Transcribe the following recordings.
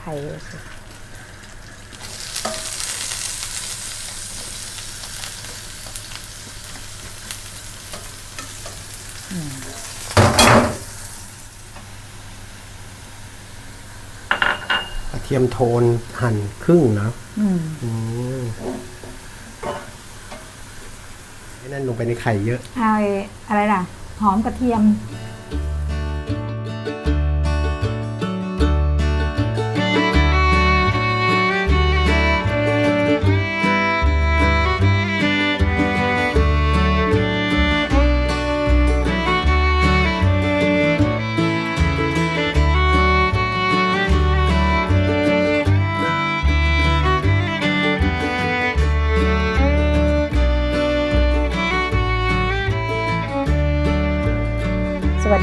ไข่เลยสิอืมกระเทียมโทนหั่นครึ่งนะอืมอืมไอ้นั่นลงไปในไข่เยอะ เอาไอ้อะไรล่ะ หอมกระเทียม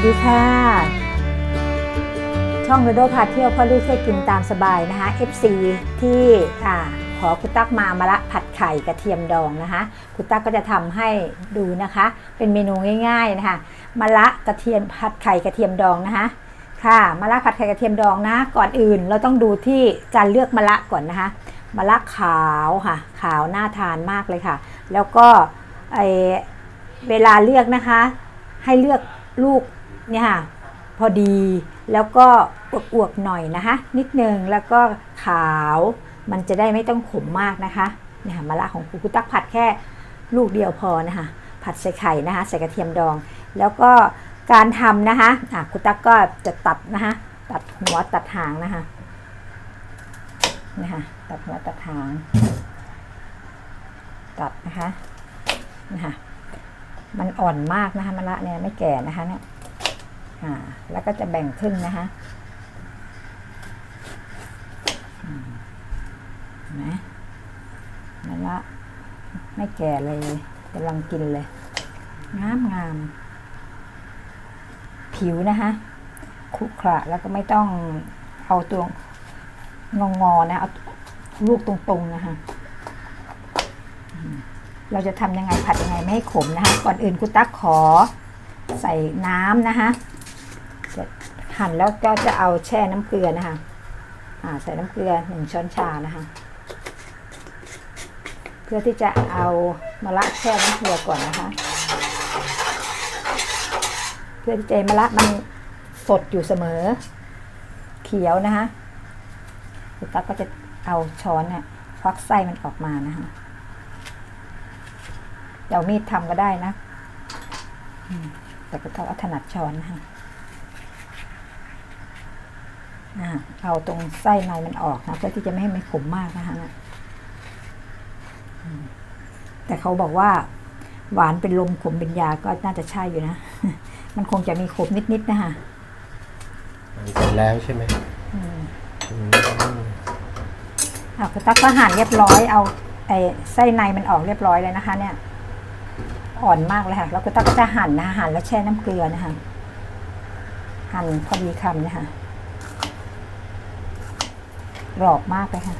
สวัสดีค่ะ ช่องโรโดพาเที่ยวพ่อลูกช่วยกินตามสบายนะคะ FC ที่อ่าขอคุณตั๊กมามาละผัดไข่กระเทียมดองนะคะ คุณตั๊กก็จะทำให้ดูนะคะ เป็นเมนูง่าย ๆนะคะมะละกระเทียมผัดไข่กระเทียมดองนะคะ ค่ะมะละผัดไข่กระเทียมดองนะ ก่อนอื่นเราต้องดูที่การเลือกมะละก่อนนะคะมะละขาวค่ะ ขาวน่าทานมากเลยค่ะ แล้วก็ไอเวลาเลือกนะคะ ให้เลือกลูก เนี่ยค่ะพอดีแล้วก็อวบๆหน่อยนะคะ นิดนึงแล้วก็ขาวมันจะได้ไม่ต้องขมมากนะคะเนี่ยค่ะมะละของครูคุตักผัดแค่ลูกเดียวพอนะคะผัดใส่ไข่นะคะใส่กระเทียมดอง แล้วก็การทำนะคะอะคุตักก็จะตัดนะคะตัดหัวตัดหางนะคะนะคะตัดหัวตัดหาง ตัดนะคะนะคะมันอ่อนมากนะคะมะละเนี่ยไม่แก่นะคะเนี่ย อ่าแล้วก็จะแบ่งครึ่งนะคะอืมเห็นละไม่แก่เลยกำลังกินเลย งามงาม ผิวนะคะขรุขระแล้วก็ไม่ต้องเอาตัวงองอๆนะเอาลูกตรงๆนะคะเราจะทำยังไงผัดยังไงไม่ให้ขมนะคะก่อนอื่นคุณตั๊กขอใส่น้ำนะคะ หั่นแล้วก็จะเอาแช่น้ำเกลือนะคะอ่าใส่น้ำเกลือหนึ่งช้อนชานะคะ เพื่อที่จะเอามะระแช่น้ำเกลือก่อนนะคะ เพื่อที่จะให้มะระมันสดอยู่เสมอ เขียวนะคะคุณตั๊กก็จะเอาช้อนเนี่ยควักไส้มันออกมานะคะเดี๋ยวมีดทำก็ได้นะ แต่ก็ต้องเอาถนัดช้อนนะคะอ่า เอาตรงไส้ในมันออกนะเพื่อที่จะไม่ให้มันขมมากนะคะนะอืมแต่เขาบอกว่า หวานเป็นลมขมเป็นยาก็น่าจะใช่อยู่นะ มันคงจะมีขมนิดๆนะคะหั่นเสร็จแล้วใช่ไหมอืมอืมอะคุณตั๊กก็หั่นเรียบร้อยเอาไอ้ไส้ในมันออกเรียบร้อยเลยนะคะ เนี่ย อ่อนมากเลยค่ะ แล้วคุณตั๊กก็จะหั่นนะคะหั่นแล้วแช่น้ำเกลือนะคะหั่นพอดีคำนะคะ กรอบมากเลยค่ะ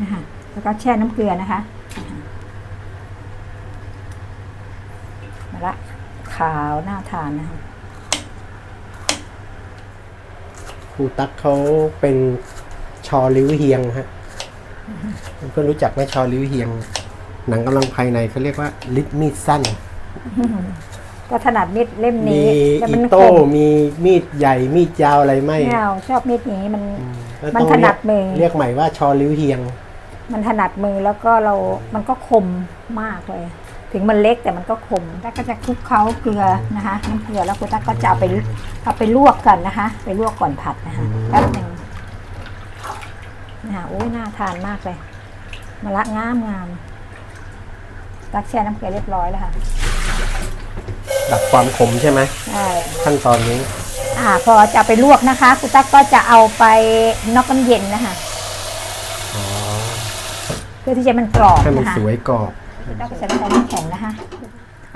นะคะ แล้วก็แช่น้ำเกลือนะคะมาละขาวน่าทานนะคะครูตั๊กเขาเป็นชอลิ้วเฮียงฮะเพื่อนรู้จักไหมชอลิ้วเฮียง หนังกำลังภายในเขาเรียกว่าลิดมีดสั้น ก็ถนัดมีดเล่มมีนี้แต่อีมันโต้คมมีมีดใหญ่มีดยาวอะไรไม่ไม่เอาชอบมีดนี้มันแล้วมันต้องถเรีนัยดกมือ เรียกใหม่ว่าชอลิ้วเฮียง มันถนัดมือแล้วก็เรา มันก็คมมากเลย ถึงมันเล็กแต่มันก็คมแล้วก็จะคลุกเคล้าเกลือนะคะน้ำเกลือแล้วคุณตั๊กก็จะเอาไปเอาไปลวกกันนะคะ ไปลวกก่อนผัดนะคะแป๊บหนึ่งนะคะโอ้ยน่าทานมากเลยมะละงามงามตักแช่น้ำเกลือเรียบร้อยแล้วค่ะ ดับความขมใช่ไหมใช่ขั้นตอนนี้ อ่า พอจะเอาไปลวกนะคะคุณตั๊กก็จะเอาไปนอกน้ำเย็นนะคะอ๋อเพื่อที่จะมันกรอบให้มันนะคะสวยกรอบคุณตั๊กก็จะใช้น้ำแข็งนะคะ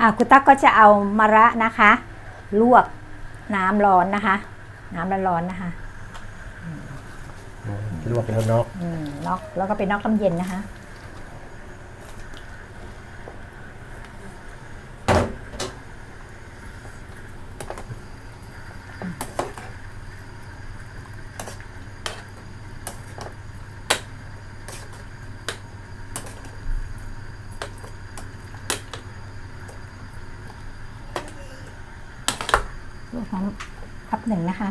อ่าคุณตั๊กก็จะเอามะระนะคะ ลวกน้ำร้อนนะคะ น้ำร้อนๆนะคะ ลวกแล้วเนาะอืมนอกแล้วก็ไปนอกน้ำเย็นนะคะ ลวกน้ำคับหนึ่งนะคะ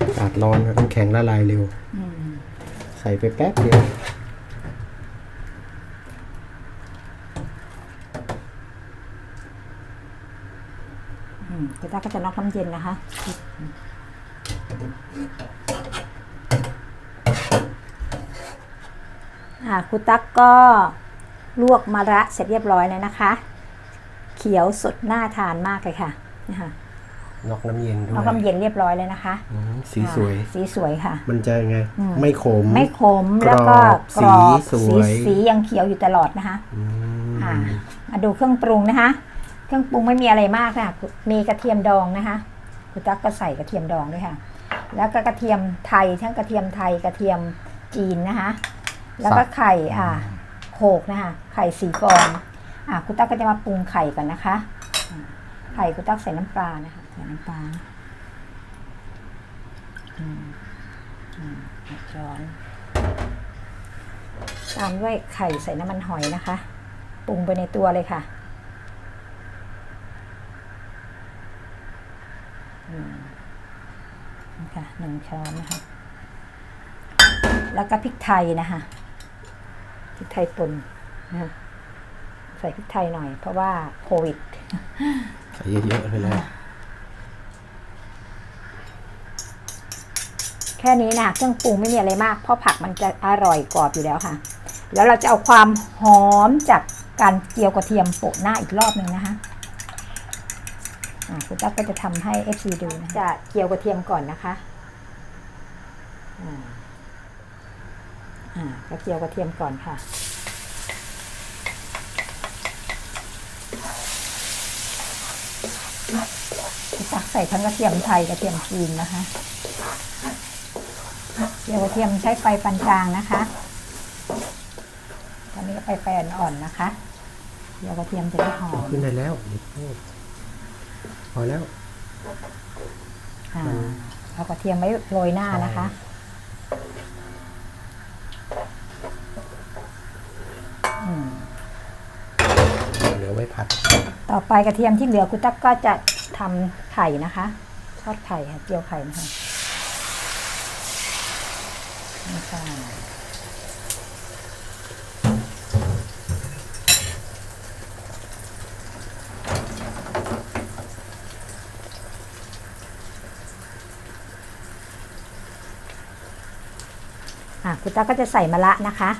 อากาศร้อนครับน้ำแข็งละลายเร็ว ใส่ไปแป๊บเดียวอืมคุณตั๊กก็จะน็อกน้ำเย็นนะคะอ่าคุณตั๊กก็ลวกมะระเสร็จเรียบร้อยแล้วนะคะ เขียวสดน่าทานมากเลยค่ะนะคะ นอกน้ำเย็นด้วยน็อกน้ำเย็นเรียบร้อยเลยนะคะ อืมสีสวยอ่าสีสวยค่ะ มันจะยังไง อืม ไม่ขม ไม่ขมกรอบแล้วก็กรอบสีสวย สียังเขียวอยู่ตลอดนะคะ อืมอ่ามาดูเครื่องปรุงนะคะ เครื่องปรุงไม่มีอะไรมากค่ะ มีกระเทียมดองนะคะคุณตั๊กก็ใส่กระเทียมดองด้วยค่ะ แล้วก็กระเทียมไทยทั้งกระเทียมไทยกระเทียมจีนนะคะ แล้วก็ไข่อ่าโขกนะคะ ไข่สี่ฟองอ่าคุณตั๊กก็จะมาปรุงไข่ก่อนนะคะอ่าไข่คุณตั๊กใส่น้ำปลานะคะใส่น้ำปลาอืมอืมช้อนตามด้วยไข่ใส่น้ำมันหอยนะคะ ปรุงไปในตัวเลยค่ะอืมนี่ค่ะหนึ่งช้อนนะคะ แล้วก็พริกไทยนะคะพริกไทยป่นนะใส่พริกไทยหน่อยเพราะว่าโควิด ใส่เยอะๆเลยนะ แค่นี้นะคะเครื่องปรุงไม่มีอะไรมาก เพราะผักมันจะอร่อยกรอบอยู่แล้วค่ะ แล้วเราจะเอาความหอมจากการเจียวกระเทียมโปะหน้าอีกรอบหนึ่งนะคะอ่าคุณตั๊กก็จะทำให้ FC ดูนะจะเจียวกระเทียมก่อนนะคะอ่าอ่าก็เจียวกระเทียมก่อนค่ะคุณตักใส่ทั้งกระเทียมไทยกระเทียมจีนนะคะ เจียวกระเทียมใช้ไฟปานกลางนะคะ ตอนนี้ก็ไปไฟอ่อนๆนะคะเจียวกระเทียมจะได้หอมขึ้นได้แล้วเดี๋ยวพูดพอแล้วอ่าเอากระเทียมไว้โรยหน้านะคะอืมเหลือไว้ผัด ต่อไปกระเทียมที่เหลือคุณตั๊กก็จะทำไข่นะคะ ทอดไข่ค่ะเจียวไข่นะคะ นี่ค่ะอะคุณตั๊กก็จะใส่มะระนะคะ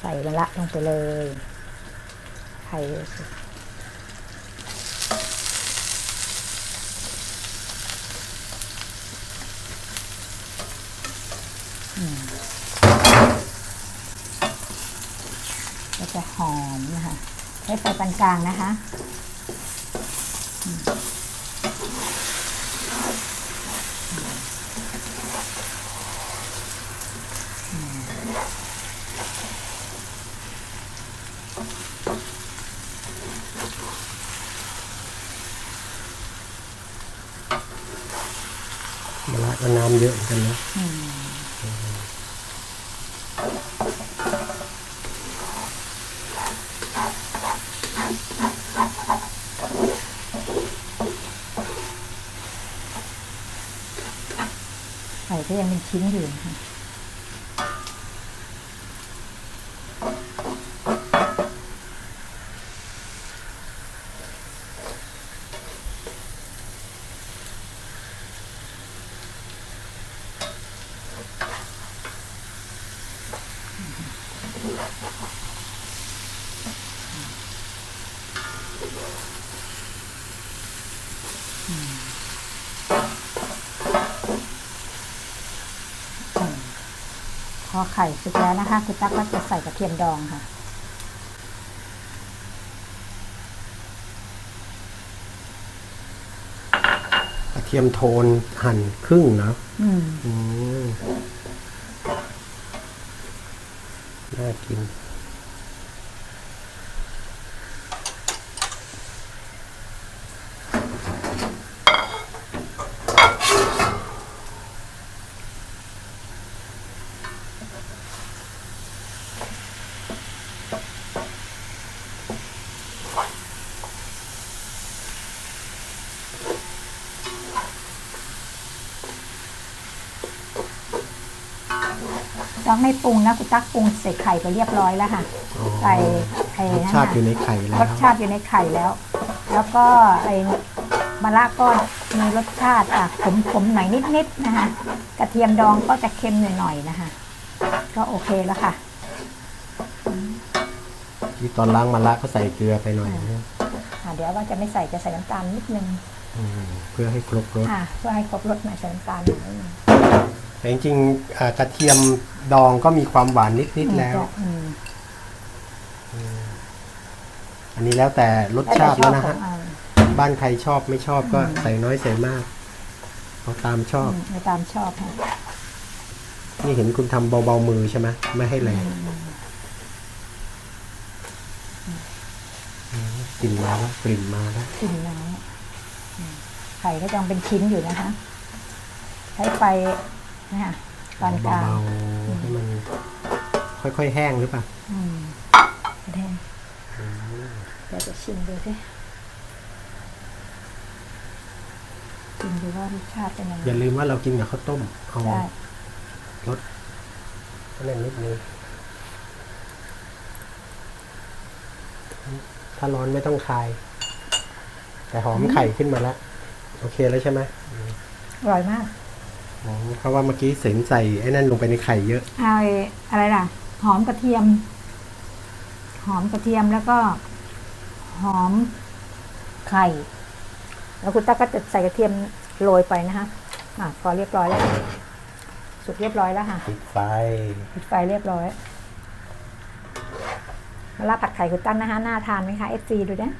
ใส่มะระลงไปเลยไข่ ก็จะหอมนะคะ ใช้ไฟปานกลางนะคะอืมอืมมะระก็น้ำเยอะเหมือนกันนะ อืมไข่ก็ยังเป็นชิ้นอยู่นะคะพ อไข่สุกแล้วนะคะ คุณตั๊กก็จะใส่กระเทียมดองค่ะ กระเทียมโทนหั่นครึ่งนะอืมอืมน่ากิน องไม่ปรุงนะคุณตั๊กปรุงใส่ไข่ไปเรียบร้อยแล้วค่ะอ๋อใส่ไอ้รสนั่นชาติน่ะอยู่ในไข่แล้วรสชาติอยู่ในไข่แล้ว แล้วก็ไอ้มะระก็มีรสชาติอะขมๆหน่อยนิดๆนะคะ กระเทียมดองก็จะเค็มหน่อยๆนะคะ ก็โอเคแล้วค่ะ ที่ตอนล้างมะระก็ใส่เกลือไปหน่อยนะอะเดี๋ยวว่าจะไม่ใส่จะใส่น้ำตาลนิดนึง อืมเพื่อให้ครบรส อะเพื่อให้ครบรสหน่อยใส่น้ำตาลหน่อยนึง แต่จริงๆอ่ากระเทียมดองก็มีความหวานนิดๆแล้ว อืมอันนี้แล้วแต่รสชาติแล้วนะฮะ อ่าบ้านใครชอบไม่ชอบก็ใส่น้อยใส่มากเอาตามชอบอืมเอาตามชอบค่ะนี่เห็นคุณทำเบาๆมือใช่ไหมไม่ให้แรงกลิ่นมาแล้วกลิ่นมาแล้วกลิ่นน้ำอืมไข่ก็ยังเป็นชิ้นอยู่นะคะ ใช้ไฟ นะคะปานกลางเบาๆให้มันค่อยๆแห้งหรือเปล่าอืมแดงเดี๋ยวจะชิมดูสิชิมดูว่ารสชาติเป็นยังไงอย่าลืมว่าเรากินกับข้าวต้มเอาได้รสนั่นนิดนึงถ้าร้อนไม่ต้องคาย แต่หอมไข่ขึ้นมาแล้ว โอเคแล้วใช่ไหมอร่อยมากอ๋อ เพราะว่าเมื่อกี้เสนใส่ไอ้นั่นลงไปในไข่เยอะเอาไอ้อะไรล่ะ หอมกระเทียม หอมกระเทียมแล้วก็ หอมไข่ แล้วคุณตั๊กก็จะใส่กระเทียมโรยไปนะคะอะพอเรียบร้อยแล้ว สุกเรียบร้อยแล้วค่ะปิดไฟปิดไฟเรียบร้อยมาลาผัดไข่คุณตั้นนะคะน่าทานไหมคะเอฟซีดูนะ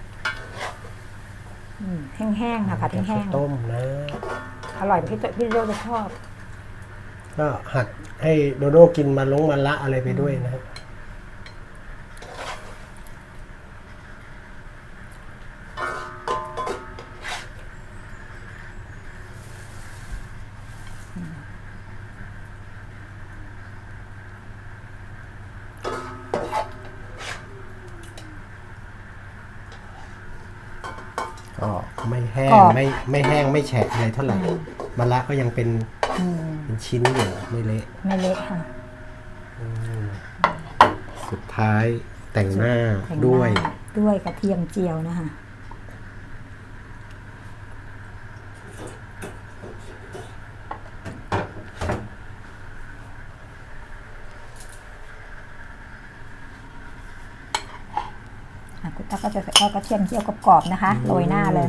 อืมแห้งๆค่ะผัดแห้งข้าวต้มนะๆ อร่อยพี่ตัวพี่โดจะชอบ ก็หัดให้โดโดกินมาลงมันละอะไรไปด้วยนะครับ ก็ไม่แห้ง กรอบ ไม่ไม่แห้งไม่แฉะอะไรเท่าไหร่มะละก็ยังเป็นอืมเป็นชิ้นอยู่ไม่เละไม่เละค่ะ สุดท้ายแต่งหน้าแต่งหน้าด้วยด้วยกระเทียมเจียวนะคะอะคุณตั๊กก็จะเอากระเทียมเจียวกรอบๆนะคะโรยหน้าเลย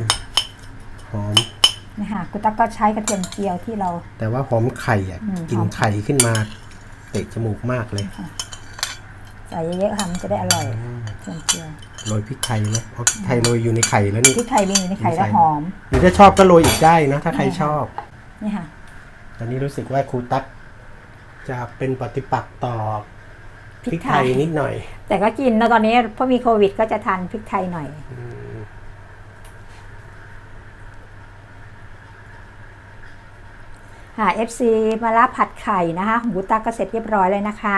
หอมนะคะคุณตั๊กก็ใช้กระเทียมเจียวที่เรา แต่ว่าหอมไข่อะอืมกลินหอม ไข่ขึ้นมาเตะจมูกมากเลยใส่เยอะๆค่ะมันจะได้อร่อยกระเทียมเจียวโรยพริกไทยนะเพราะพริกไทยโรยอยู่ในไข่แล้วนี่ พริกไทยมีอยู่ในไข่แล้วหอม หรือถ้าชอบก็โรยอีกได้นะถ้าใครชอบ นี่ค่ะ ตอนนี้รู้สึกว่าครูตั๊กจะเป็นปฏิปักษ์ต่อพริกไทยนิดหน่อยแต่ก็กินนะตอนนี้เพราะมีโควิด ก็จะทานพริกไทยหน่อย ค่ะ FC มาลาผัดไข่นะคะของบุตาก็เสร็จเรียบร้อยเลยนะคะ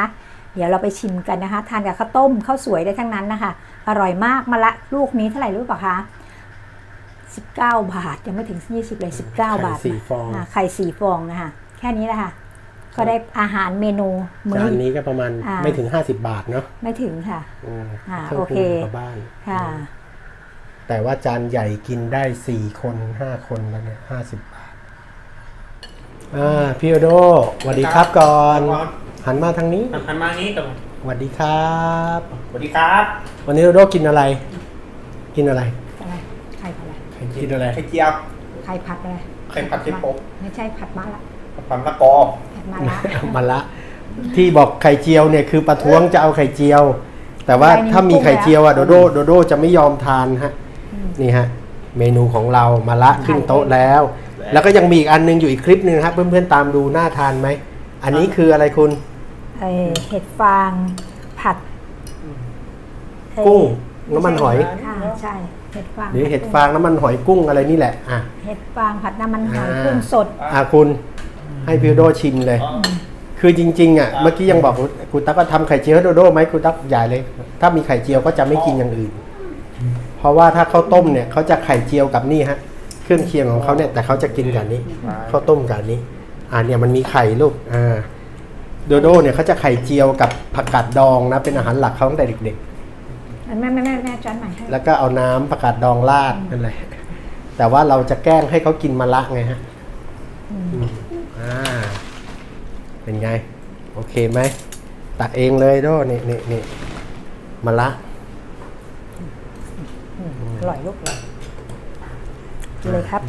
เดี๋ยวเราไปชิมกันนะคะ ทานกับข้าวต้มข้าวสวยได้ทั้งนั้นนะคะ อร่อยมากมาละลูกนี้เท่าไหร่รู้เปล่าคะ19 บาทยังไม่ถึง 20 เลย 19 บาทไข่สี่ฟองาไข่สี่ฟองนะคะแค่นี้แหละค่ะ ก็ได้อาหารเมนูมื้จาอนนี้ก็ประมาณอ่า ไม่ถึง 50 บาทเนาะไม่ถึงค่ะ อืมอ่าครื่องโอเคปรุงกับบ้านค่ะ แต่ว่าจานใหญ่กินได้สี่คนห้าคนแล้วเนี่ยห้าสิบบาท อ่าพี่โอโดสวัสดีครับก่อนครับหันมาทางนี้หันมางี้กับสวัสดีครับสวัสดีครับ วันนี้โอโดกินอะไร กินอะไรอะไรไข่ผัดอะไรกินอะไรไข่เจียวไข่ผัดอะไรไข่ผัดเค็มโป๊ะไม่ใช่ผัดมะละผัดมะละกอผัดมะละมาละ ที่บอกไข่เจียวเนี่ยคือประท้วงจะเอาไข่เจียว แต่ว่าไข่นี่ถ้ามีไข่เจียวอะปรุโดงแล้วโดโดโดจะไม่ยอมทานฮะนี่ฮะเมนูของเรามาละขึ้นโต๊ะแล้ว แล้วก็ยังมีอีกอันนึงอยู่อีกคลิปหนึ่งครับ เพื่อนๆตามดูน่าทานไหม อันนี้คืออะไรคุณเอ่อเห็ดฟางผผัดเอ่อกุ้งน้ำมันหอยค่ะใช่เห็ดฟางหรือเห็ดฟางน้ำมันหอยกุ้งอะไรนี่แหละอะเห็ดฟางผัดน้ำมันหอยอ่ากุ้งสดอะคุณให้พี่โดโดชิมเลยอ๋อคือจริง ๆ อะ เมื่อกี้ยังบอกคุณคุณตั๊กก็ทำไข่เจียวให้โดโดไหมคุณตั๊กใหญ่เลย ถ้ามีไข่เจียวก็จะไม่กินอย่างอื่น เพราะว่าถ้าข้าวต้มเนี่ยเขาจะไข่เจียวกับนี่ฮะ เครื่องเคียงของเขาเนี่ยแต่เขาจะกินกับนี้ข้าวต้มกับอันนี้ อ่าเนี่ยมันมีไข่ลูกอ่าโดโดเนี่ยเขาจะไข่เจียวกับผักกาดดองนะเป็นอาหารหลักเขาตั้งแต่เด็กแม่แม่แม่แม่จานใหม่ให้ๆ แล้วก็เอาน้ำผักกาดดองราดนั่นแหละแต่ว่าเราจะแกล้งให้เขากินมะละไงฮะอืมอืมอ่าเป็นไง โอเคไหมตักเองเลยโดนี่นี่นี่มะละอืมอร่อยลูกเลย กินเลยครับ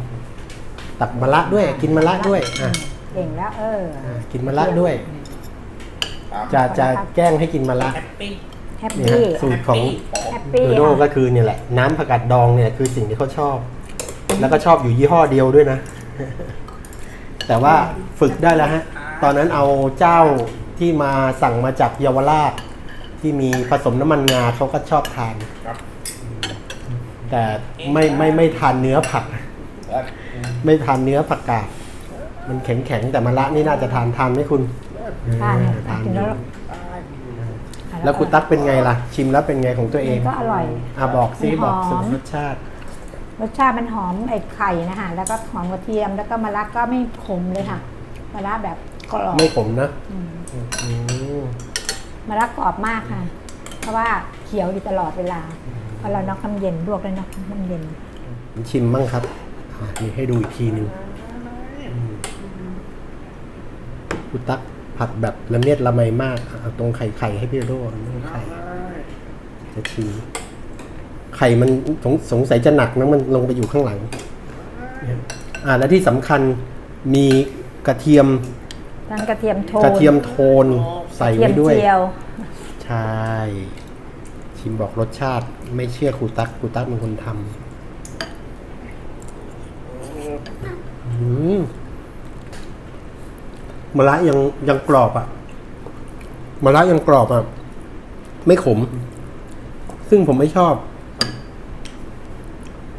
ตักมะละด้วย กินมะละด้วยอะเก่งแล้ว เอออ่ากินมะละด้วยครับจะจะแกล้งให้กินมะละแฮปปี้ แฮปนี่ปี้ฮะสูตรของแฮปปี้โดโดก็คือเนี่ยแหละ น้ำผักกาดดองเนี่ยคือสิ่งที่เขาชอบ แล้วก็ชอบอยู่ยี่ห้อเดียวด้วยนะ แต่ว่าฝึกได้แล้วฮะ ตอนนั้นเอาเจ้าที่มาสั่งมาจากเยาวราช ที่มีผสมน้ำมันงาเขาก็ชอบทาน ครับ แต่ไม่ไม่ไม่ทานเนื้อผักแล้ว ไม่ทานเนื้อผักกาดมันแข็งแข็งๆแต่มะละนี่น่าจะทานทานไหมคุณทานเนี่ยทานกินอแล้วยู่แล้วคุณตั๊กเป็นไงล่ะ ชิมแล้วเป็นไงของตัวเองมันก็อร่อยอะบอกซิมันหอมบอกสูตรรสชาติ รสชาติมันหอมไอ้ไข่นะคะแล้วก็หอมกระเทียมแล้วก็มะระก็ไม่ขมเลยค่ะมะระแบบกรอบไม่ขมนะอืมอืมมะระกรอบมากค่ะ เพราะว่าเขียวอยู่ตลอดเวลาพอเราน็อกน้ำเย็นลวกแล้วน็อกน้ำเย็น ชิมมั่งครับอะ นี่ให้ดูอีกทีหนึ่งคุณตั๊กผัดแบบละเมียดละไมมากอะเอาตรงไข่ไข่ให้พี่โดเอาตรงไข่จะชิมไข่มันสงสงสัยจะหนักนะมันลงไปอยู่ข้างหลังเนี่ยอ่าและที่สำคัญมีกระเทียมทั้งกระเทียมโทนกระเทียมโทนใส่กระเทียไว้มด้วยเจียวใช่ชิมบอกรสชาติไม่เชื่อครูตั๊กครูตั๊กเป็นคนทำ มะระยังยังกรอบอะมะระยังกรอบอะ ไม่ขม ซึ่งผมไม่ชอบ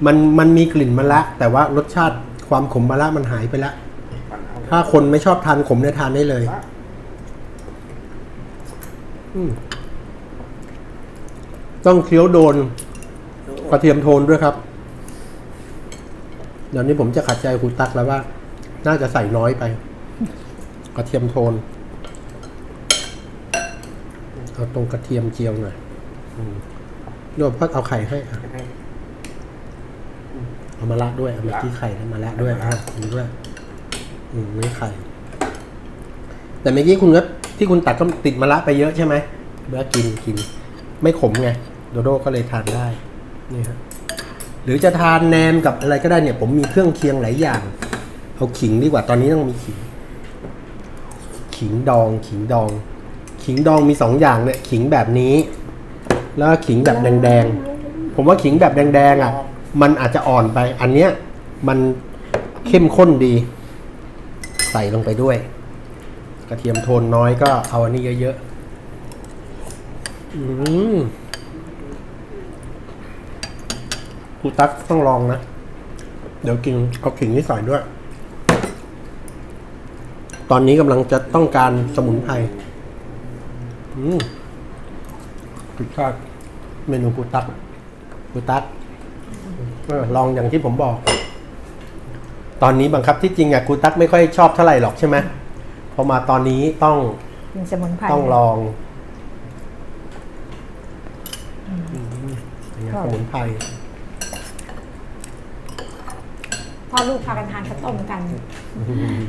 มันมันมีกลิ่นมะระแต่ว่ารสชาติความขมมะระมันหายไปล้วมันเอาถ้าคนไม่ชอบทานขมเนี่ยทานได้เลย ต้องเคี้ยวโดนกระเทียมโทนด้วยครับ เดี๋ยวนี้ผมจะขัดใจครูตักแล้วว่า น่าจะใส่น้อยไป กระเทียมโทน เอาตรงกระเทียมเจียวหน่อยโยมพัดเอาไข่ให้อะเอามาละด้วยเอามาที่ไข่แล้วมาละด้วยอะมีด้วย อืมไม่ไข่ แต่เมื่อกี้คุณก็ที่คุณตัดก็ติดมะระไปเยอะใช่ไหมเมื่อกินกิน ไม่ขมไง โดโด้ก็เลยทานได้ นี่ครับ หรือจะทานแนมกับอะไรก็ได้เนี่ย ผมมีเครื่องเคียงหลายอย่าง เอาขิงดีกว่าตอนนี้ต้องมีขิง ขิงดอง ขิงดอง ขิงดองมีสองอย่างเนี่ยขิงแบบนี้ แล้วขิงแบบแดงๆ ผมว่าขิงแบบแดงๆอะ มันอาจจะอ่อนไป อันเนี้ยมันเข้มข้นดี ใส่ลงไปด้วย กระเทียมโทนน้อยก็เอาอันนี้เยอะๆ อืม ครูตั๊กต้องลองนะ เดี๋ยวกินเอาขิงนี่ใส่ด้วย ตอนนี้กำลังจะต้องการสมุนไพรอืมสุดยอดเมนูครูตั๊กครูตั๊กเออลองอย่างที่ผมบอก ตอนนี้บังคับที่จริงอะครูตั๊กไม่ค่อยชอบเท่าไหร่หรอกใช่ไหมพอมาตอนนี้ต้องกินสมุนไพรต้องลองเป็นไงสมุนไพร พ่อลูกพากันทานข้าวต้มกัน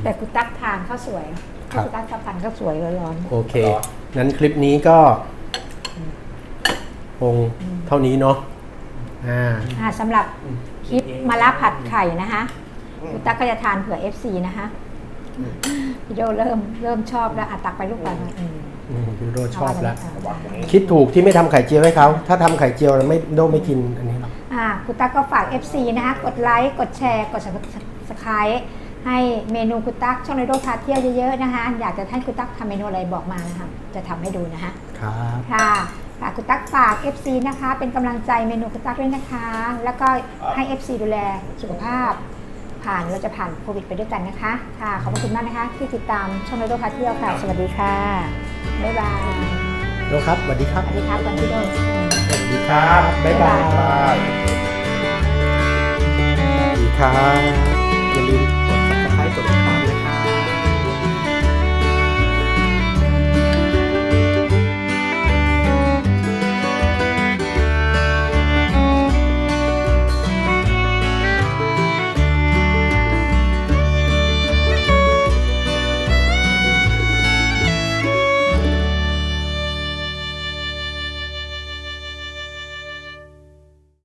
แต่คุณตั๊กทานข้าวสวยคุณตั๊กชอบทานข้าวสวยร้อนโอเคงั้นคลิปนี้ก็คงเท่านี้เนาะอ่า ๆอ่าสำหรับคลิปมะระผัดไข่นะคะคุณตั๊กก็จะทานเผื่อ FC นะคะพี่โดเริ่มเริ่มชอบแล้วอะตักไปลูกไปอืมอืมคุณโดชอบแล้ว เาวางอัตนรงนี้นี้คิดถูกที่ไม่ทำไข่เจียวให้เขา ถ้าทำไข่เจียวแล้วไม่โดไม่กินอันนี้หร อกอ่าคุณตั๊กก็ฝาก FC นะคะกดไลค์กดแชร์กด subscribe ให้เมนูคุณตั๊กช่องในโลกพาเที่ยวเยอะๆนะคะอยากจะให้คุณตั๊กทำเมนูอะไรบอกมานะคะจะทำให้ดูนะคะครับ ค่ะค่ะคุณตั๊กฝาก FC นะคะ เป็นกำลังใจเมนูคุณตั๊กด้วยนะคะ แล้วก็ให้ FC ดูแลสุขภาพ ผ่านเราจะผ่านโควิดไปด้วยกันนะคะค่ะขอบพระคุณมากนะคะ ที่ติดตามช่องในโลกพาเที่ยวค่ะ สวัสดีค่ะบ๊ายบายโลครับสวัสดีครับ สวัสดีครับวันที่โลกส วัสดีครับบ๊ายบายบ๊ายบายสวัสดีครับอย่าลืม